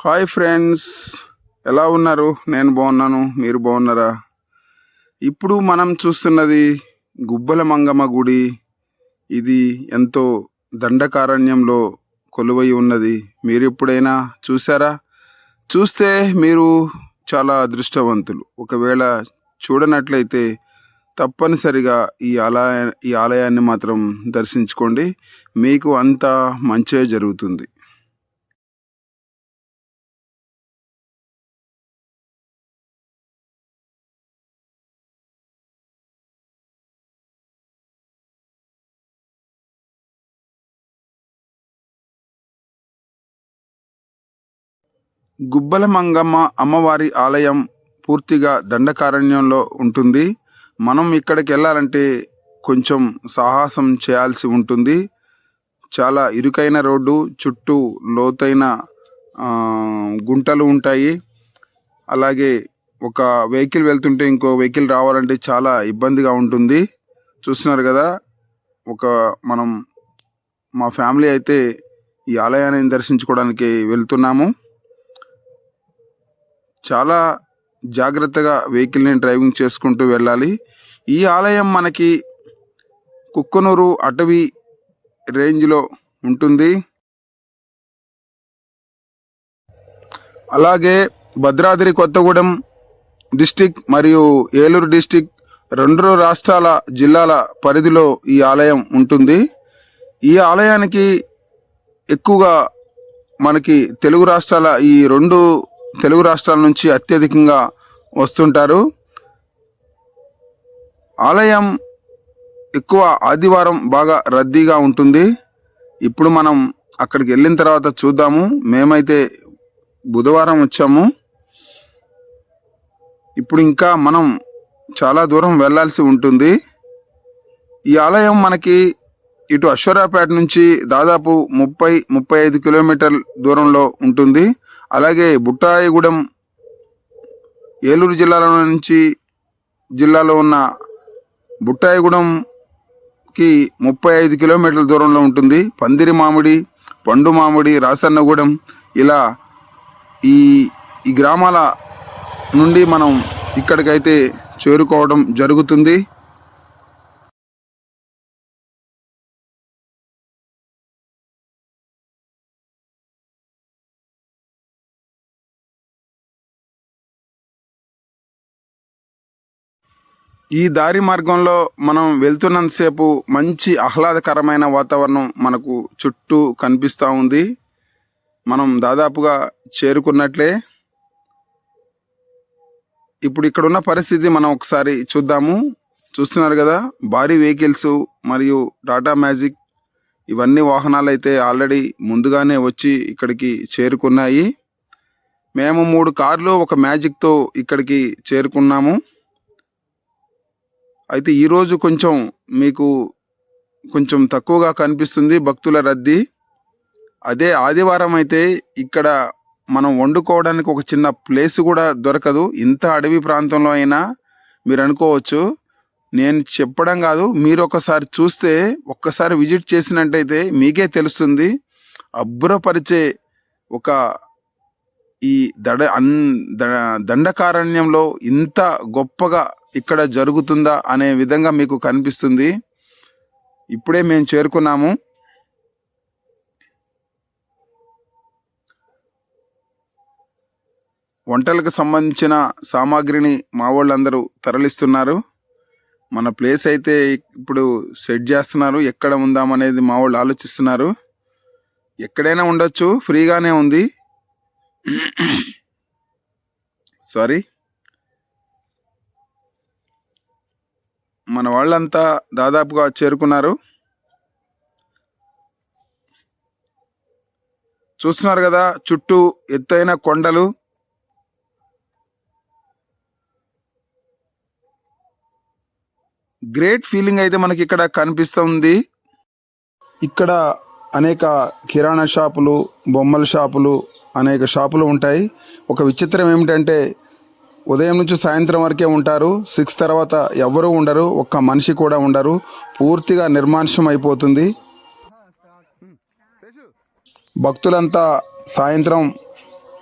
Hi friends ఎలా ఉన్నారు? నేను బాగున్నాను మీరు బాగున్నారా? ఇప్పుడు మనం చూస్తున్నది గుబ్బల మంగమ్మ గుడి. ఇది ఎంతో దండకారణ్యంలో కొలువై ఉన్నది. మీరు ఎప్పుడైనా చూసారా చూస్తే మీరు చాలా అదృష్టవంతులు. ఒకవేళ చూడనట్లయితే తప్పనిసరిగా ఈ ఆలయ ఈ ఆలయాన్ని మాత్రం దర్శించుకోండి. మీకు అంతా మంచే జరుగుతుంది. గుబ్బల మంగమ్మ అమ్మవారి ఆలయం పూర్తిగా దండకారణ్యంలో ఉంటుంది. మనం ఇక్కడికి వెళ్ళాలంటే కొంచెం సాహసం చేయాల్సి ఉంటుంది. చాలా ఇరుకైన రోడ్డు చుట్టూ లోతైన గుంటలు ఉంటాయి. అలాగే ఒక వెహికల్ వెళ్తుంటే ఇంకో వెహికల్ రావాలంటే చాలా ఇబ్బందిగా ఉంటుంది. చూస్తున్నారు కదా ఒక మనం మా ఫ్యామిలీ అయితే ఈ ఆలయాన్ని దర్శించుకోవడానికి వెళ్తున్నాము. చాలా జాగ్రత్తగా వెహికల్ని డ్రైవింగ్ చేసుకుంటూ వెళ్ళాలి. ఈ ఆలయం మనకి కుక్కనూరు అటవీ రేంజ్లో ఉంటుంది. అలాగే భద్రాద్రి కొత్తగూడెం డిస్టిక్ మరియు ఏలూరు డిస్టిక్ రెండు రాష్ట్రాల జిల్లాల పరిధిలో ఈ ఆలయం ఉంటుంది. ఈ ఆలయానికి ఎక్కువగా మనకి తెలుగు రాష్ట్రాల ఈ రెండు తెలుగు రాష్ట్రాల నుంచి అత్యధికంగా వస్తుంటారు. ఆలయం ఎక్కువ ఆదివారం బాగా రద్దీగా ఉంటుంది. ఇప్పుడు మనం అక్కడికి వెళ్ళిన తర్వాత చూద్దాము. మేమైతే బుధవారం వచ్చాము. ఇప్పుడు ఇంకా మనం చాలా దూరం వెళ్ళాల్సి ఉంటుంది. ఈ ఆలయం మనకి ఇటు అశ్వరాపేట నుంచి దాదాపు ముప్పై ముప్పై ఐదు కిలోమీటర్ల దూరంలో ఉంటుంది. అలాగే బుట్టాయిగూడెం ఏలూరు జిల్లాలో నుంచి జిల్లాలో ఉన్న బుట్టాయిగూడెంకి ముప్పై ఐదు కిలోమీటర్ల దూరంలో ఉంటుంది. పందిరి మామిడి పండు మామిడి రాసన్నగూడెం ఇలా ఈ ఈ గ్రామాల నుండి మనం ఇక్కడికైతే చేరుకోవడం జరుగుతుంది. ఈ దారి మార్గంలో మనం వెళ్తున్నంతసేపు మంచి ఆహ్లాదకరమైన వాతావరణం మనకు చుట్టూ కనిపిస్తూ ఉంది. మనం దాదాపుగా చేరుకున్నట్లే. ఇప్పుడు ఇక్కడ ఉన్న పరిస్థితి మనం ఒకసారి చూద్దాము. చూస్తున్నారు కదా భారీ వెహికల్స్ మరియు టాటా మ్యాజిక్ ఇవన్నీ వాహనాలు అయితే ఆల్రెడీ ముందుగానే వచ్చి ఇక్కడికి చేరుకున్నాయి. మేము మూడు కార్లు ఒక మ్యాజిక్తో ఇక్కడికి చేరుకున్నాము. అయితే ఈరోజు కొంచెం మీకు కొంచెం తక్కువగా కనిపిస్తుంది భక్తుల రద్దీ. అదే ఆదివారం అయితే ఇక్కడ మనం వండుకోవడానికి ఒక చిన్న ప్లేస్ కూడా దొరకదు. ఇంత అడవి ప్రాంతంలో అయినా మీరు అనుకోవచ్చు. నేను చెప్పడం కాదు మీరు ఒకసారి చూస్తే ఒక్కసారి విజిట్ చేసినట్టయితే మీకే తెలుస్తుంది. అబ్బురపరిచే ఒక ఈ దడ అన్ దండకారణ్యంలో ఇంత గొప్పగా ఇక్కడ జరుగుతుందా అనే విధంగా మీకు కనిపిస్తుంది. ఇప్పుడే మేము చేరుకున్నాము. వంటలకు సంబంధించిన సామాగ్రిని మా వాళ్ళందరూ తరలిస్తున్నారు. మన ప్లేస్ అయితే ఇప్పుడు సెట్ చేస్తున్నారు. ఎక్కడ ఉందామనేది మా వాళ్ళు ఆలోచిస్తున్నారు. ఎక్కడైనా ఉండొచ్చు ఫ్రీగానే ఉంది. సారీ మన వాళ్ళంతా దాదాపుగా చేరుకున్నారు. చూస్తున్నారు కదా చుట్టూ ఎత్తైన కొండలు. గ్రేట్ ఫీలింగ్ అయితే మనకి ఇక్కడ కనిపిస్తుంది. ఇక్కడ అనేక కిరాణా షాపులు బొమ్మల షాపులు అనేక షాపులు ఉంటాయి. ఒక విచిత్రం ఏమిటంటే ఉదయం నుంచి సాయంత్రం వరకే ఉంటారు. సిక్స్ తర్వాత ఎవరు ఉండరు. ఒక్క మనిషి కూడా ఉండరు. పూర్తిగా నిర్మానుష్యం అయిపోతుంది. భక్తులంతా సాయంత్రం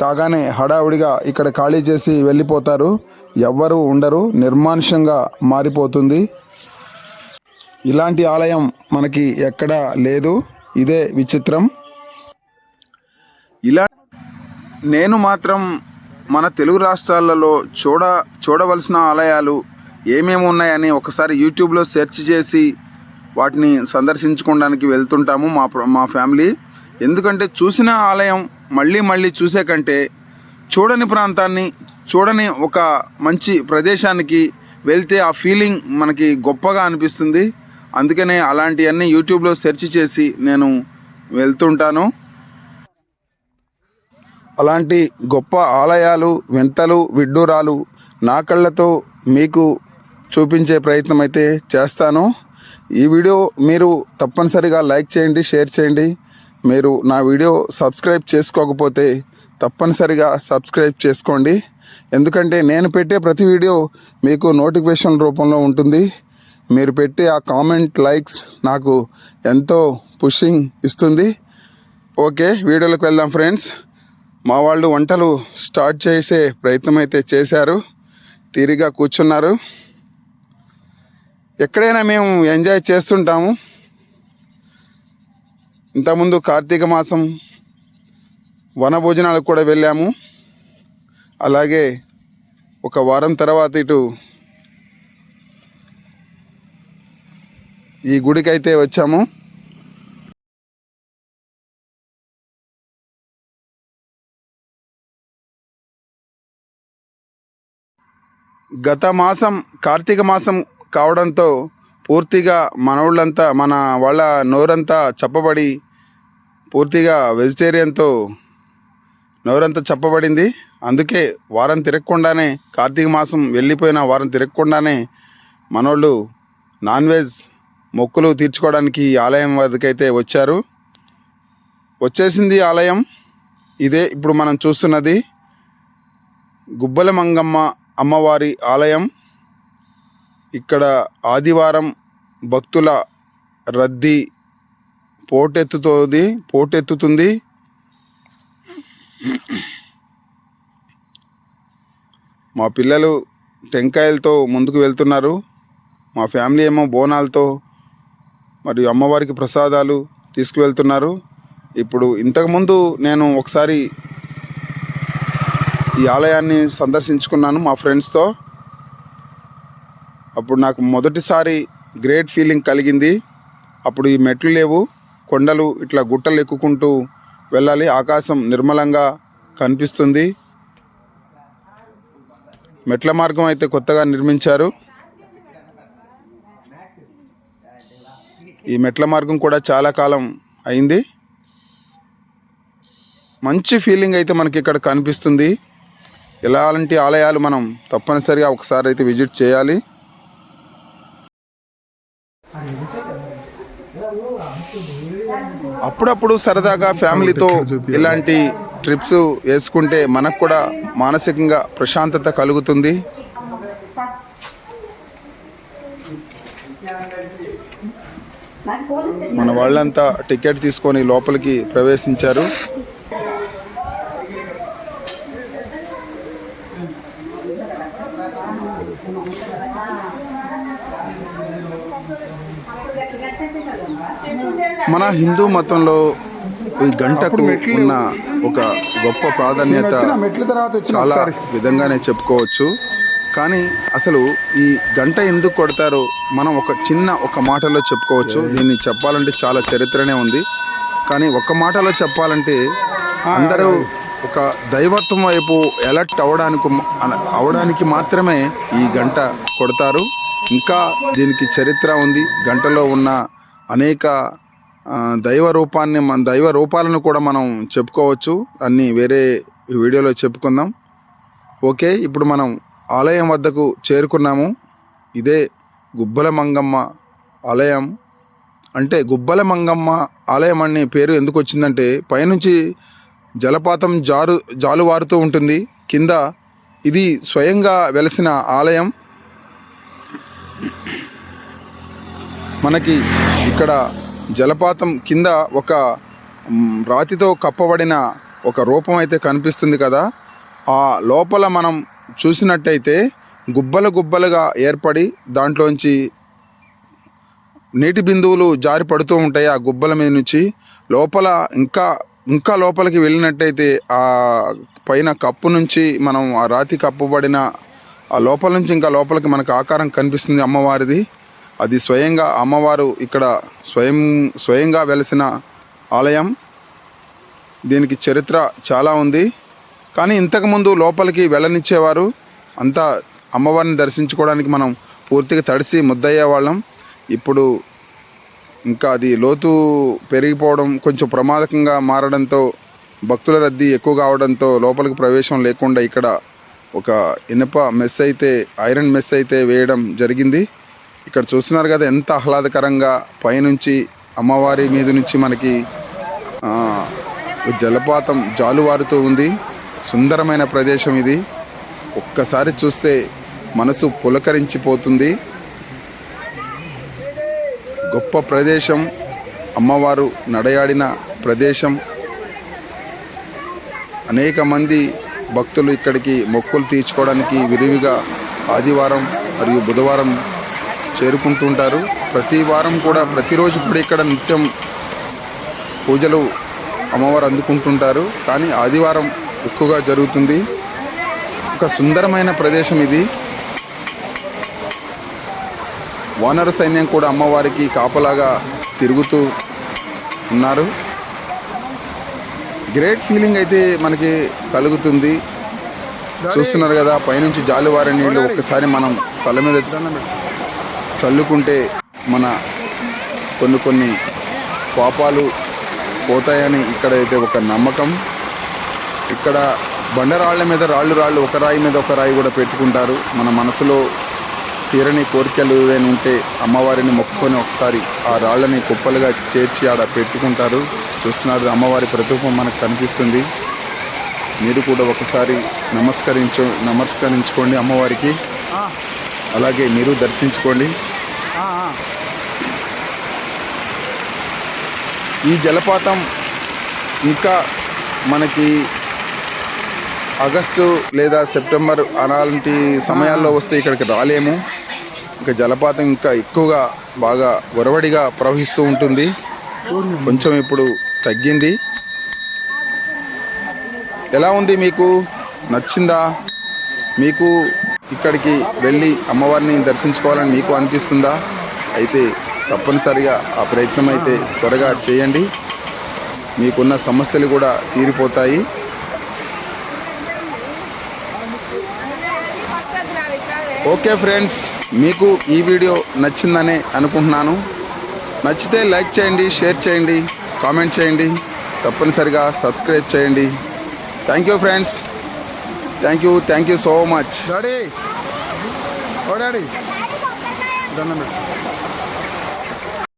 కాగానే హడావుడిగా ఇక్కడ ఖాళీ చేసి వెళ్ళిపోతారు. ఎవ్వరూ ఉండరు. నిర్మానుష్యంగా మారిపోతుంది. ఇలాంటి ఆలయం మనకి ఎక్కడా లేదు. ఇదే విచిత్రం. ఇలా నేను మాత్రం మన తెలుగు రాష్ట్రాలలో చూడ చూడవలసిన ఆలయాలు ఏమేమి ఉన్నాయని ఒకసారి యూట్యూబ్లో సెర్చ్ చేసి వాటిని సందర్శించుకోవడానికి వెళ్తుంటాము మా మా ఫ్యామిలీ. ఎందుకంటే చూసిన ఆలయం మళ్ళీ మళ్ళీ చూసే కంటే చూడని ప్రాంతాన్ని చూడని ఒక మంచి ప్రదేశానికి వెళ్తే ఆ ఫీలింగ్ మనకి గొప్పగా అనిపిస్తుంది. అందుకనే అలాంటివన్నీ యూట్యూబ్లో సెర్చ్ చేసి నేను వెళ్తుంటాను. అలాంటి గొప్ప ఆలయాలు వింతలు విడ్డూరాలు నా కళ్ళతో మీకు చూపించే ప్రయత్నం అయితే చేస్తాను. ఈ వీడియో మీరు తప్పనిసరిగా లైక్ చేయండి షేర్ చేయండి. మీరు నా వీడియో సబ్స్క్రైబ్ చేసుకోకపోతే తప్పనిసరిగా సబ్స్క్రైబ్ చేసుకోండి. ఎందుకంటే నేను పెట్టే ప్రతి వీడియో మీకు నోటిఫికేషన్ రూపంలో ఉంటుంది. మీరు పెట్టే ఆ కామెంట్ లైక్స్ నాకు ఎంతో పుషింగ్ ఇస్తుంది. ఓకే వీడియోలోకి వెళ్దాం ఫ్రెండ్స్. మా వాళ్ళు వంటలు స్టార్ట్ చేసే ప్రయత్నం అయితే చేశారు. తీరిగా కూర్చున్నారు. ఎక్కడైనా మేము ఎంజాయ్ చేస్తుంటాము. ఇంతకుముందు కార్తీక మాసం వనభోజనాలకు కూడా వెళ్ళాము. అలాగే ఒక వారం తర్వాత ఇటు ఈ గుడికైతే వచ్చాము. గత మాసం కార్తీక మాసం కావడంతో పూర్తిగా మనవుళ్ళంతా మన వాళ్ళ నోరంతా చెప్పబడి పూర్తిగా వెజిటేరియన్తో నోరంతా చెప్పబడింది. అందుకే వారం తిరగకుండానే కార్తీక మాసం వెళ్ళిపోయిన వారం తిరగకుండానే మనోళ్ళు నాన్ వెజ్ మొక్కులు తీర్చుకోవడానికి ఈ ఆలయం వద్దకైతే వచ్చారు. వచ్చేసింది ఆలయం. ఇదే ఇప్పుడు మనం చూస్తున్నది గుబ్బల మంగమ్మ అమ్మవారి ఆలయం. ఇక్కడ ఆదివారం భక్తుల రద్దీ పోటెత్తుతోంది పోటెత్తుతుంది. మా పిల్లలు టెంకాయలతో ముందుకు వెళ్తున్నారు. మా ఫ్యామిలీ ఏమో బోనాలతో మరియు అమ్మవారికి ప్రసాదాలు తీసుకువెళ్తున్నారు. ఇప్పుడు ఇంతకుముందు నేను ఒకసారి ఈ ఆలయాన్ని సందర్శించుకున్నాను మా ఫ్రెండ్స్తో. అప్పుడు నాకు మొదటిసారి గ్రేట్ ఫీలింగ్ కలిగింది. అప్పుడు ఈ మెట్లు లేవు కొండలు ఇట్లా గుట్టలు ఎక్కుకుంటూ వెళ్ళాలి. ఆకాశం నిర్మలంగా కనిపిస్తుంది. మెట్ల మార్గం అయితే కొత్తగా నిర్మించారు. ఈ మెట్ల మార్గం కూడా చాలా కాలం అయింది. మంచి ఫీలింగ్ అయితే మనకి ఇక్కడ కనిపిస్తుంది. ఇలాంటి ఆలయాలు మనం తప్పనిసరిగా ఒకసారి అయితే విజిట్ చేయాలి. అప్పుడప్పుడు సరదాగా ఫ్యామిలీతో ఇలాంటి ట్రిప్స్ వేసుకుంటే మనకు కూడా మానసికంగా ప్రశాంతత కలుగుతుంది. మన వాళ్ళంతా టికెట్ తీసుకొని లోపలికి ప్రవేశించారు. మన హిందూ మతంలో ఈ గంటకు ఉన్న ఒక గొప్ప ప్రాధాన్యత మెట్ల తర్వాత చాలా విధంగానే చెప్పుకోవచ్చు. కానీ అసలు ఈ గంట ఎందుకు కొడతారో మనం ఒక చిన్న ఒక మాటలో చెప్పుకోవచ్చు. దీన్ని చెప్పాలంటే చాలా చరిత్రనే ఉంది. కానీ ఒక మాటలో చెప్పాలంటే అందరూ ఒక దైవత్వం వైపు ఎలర్ట్ అవడానికి అవడానికి మాత్రమే ఈ గంట కొడతారు. ఇంకా దీనికి చరిత్ర ఉంది. గంటలో ఉన్న అనేక దైవ రూపాన్ని మన దైవ రూపాలను కూడా మనం చెప్పుకోవచ్చు. అన్నీ వేరే వీడియోలో చెప్పుకుందాం. ఓకే ఇప్పుడు మనం ఆలయం వద్దకు చేరుకున్నాము. ఇదే గుబ్బల మంగమ్మ ఆలయం. అంటే గుబ్బల మంగమ్మ ఆలయం అనే పేరు ఎందుకు వచ్చిందంటే పైనుంచి జలపాతం జారు జాలువారుతూ ఉంటుంది. కింద ఇది స్వయంగా వెలసిన ఆలయం. మనకి ఇక్కడ జలపాతం కింద ఒక రాతితో కప్పబడిన ఒక రూపం అయితే కనిపిస్తుంది కదా. ఆ లోపల మనం చూసినట్టయితే గుబ్బలు గుబ్బలుగా ఏర్పడి దాంట్లోంచి నీటి బిందువులు జారి పడుతూ ఉంటాయి ఆ గుబ్బల మీద నుంచి. లోపల ఇంకా ఇంకా లోపలికి వెళ్ళినట్టయితే ఆ పైన కప్పు నుంచి మనం ఆ రాతి కప్పుబడిన ఆ లోపల నుంచి ఇంకా లోపలికి మనకు ఆకారం కనిపిస్తుంది అమ్మవారిది. అది స్వయంగా అమ్మవారు ఇక్కడ స్వయం స్వయంగా వెలిసిన ఆలయం. దీనికి చరిత్ర చాలా ఉంది. కానీ ఇంతకుముందు లోపలికి వెళ్ళనిచ్చేవారు అంతా అమ్మవారిని దర్శించుకోవడానికి మనం పూర్తిగా తడిసి ముద్దయ్యే వాళ్ళం. ఇప్పుడు ఇంకా అది లోతు పెరిగిపోవడం కొంచెం ప్రమాదకంగా మారడంతో భక్తుల రద్దీ ఎక్కువ కావడంతో లోపలికి ప్రవేశం లేకుండా ఇక్కడ ఒక ఇనుప మెస్ అయితే ఐరన్ మెస్ అయితే వేయడం జరిగింది. ఇక్కడ చూస్తున్నారు కదా ఎంత ఆహ్లాదకరంగా పైనుంచి అమ్మవారి మీద నుంచి మనకి జలపాతం జాలువారుతూ ఉంది. సుందరమైన ప్రదేశం ఇది. ఒక్కసారి చూస్తే మనసు పులకరించిపోతుంది. గొప్ప ప్రదేశం అమ్మవారు నడయాడిన ప్రదేశం. అనేక మంది భక్తులు ఇక్కడికి మొక్కులు తీర్చుకోవడానికి విరివిగా ఆదివారం మరియు బుధవారం చేరుకుంటుంటారు. ప్రతి వారం కూడా ప్రతిరోజు కూడా ఇక్కడ నిత్యం పూజలు అమ్మవారు అందుకుంటుంటారు. కానీ ఆదివారం ఎక్కువగా జరుగుతుంది. ఒక సుందరమైన ప్రదేశం ఇది. వానర సైన్యం కూడా అమ్మవారికి కాపలాగా తిరుగుతూ ఉన్నారు. గ్రేట్ ఫీలింగ్ అయితే మనకి కలుగుతుంది. చూస్తున్నారు కదా పైనుంచి జాలువారే నీళ్ళు ఒక్కసారి మనం తల మీద చల్లుకుంటే మన కొన్ని కొన్ని పాపాలు పోతాయని ఇక్కడైతే ఒక నమ్మకం. ఇక్కడ బండరాళ్ళ మీద రాళ్ళు రాళ్ళు ఒక రాయి మీద ఒక రాయి కూడా పెట్టుకుంటారు. మన మనసులో తీరని కోరికలు ఉంటే అమ్మవారిని మొక్కుకొని ఒకసారి ఆ రాళ్ళని కుప్పలుగా చేర్చి ఆడ పెట్టుకుంటారు. చూస్తున్నారు అమ్మవారి ప్రతిరూపం మనకు కనిపిస్తుంది. మీరు కూడా ఒకసారి నమస్కరించు నమస్కరించుకోండి అమ్మవారికి. అలాగే మీరు దర్శించుకోండి. ఈ జలపాతం ఇంకా మనకి ఆగస్టు లేదా సెప్టెంబర్ అలాంటి సమయాల్లో వస్తే ఇక్కడికి రాలేము. ఇంకా జలపాతం ఇంకా ఎక్కువగా బాగా ఒరవడిగా ప్రవహిస్తూ ఉంటుంది. కొంచెం ఇప్పుడు తగ్గింది. ఎలా ఉంది మీకు? నచ్చిందా? మీకు ఇక్కడికి వెళ్ళి అమ్మవారిని దర్శించుకోవాలని మీకు అనిపిస్తుందా? అయితే తప్పనిసరిగా ఆ ప్రయత్నం అయితే త్వరగా చేయండి. మీకున్న సమస్యలు కూడా తీరిపోతాయి. ఓకే ఫ్రెండ్స్ మీకు ఈ వీడియో నచ్చిందనే అనుకుంటున్నాను. నచ్చితే లైక్ చేయండి షేర్ చేయండి కామెంట్ చేయండి తప్పనిసరిగా సబ్స్క్రైబ్ చేయండి. Thank you friends thank you thank you so much daddy oh daddy దండం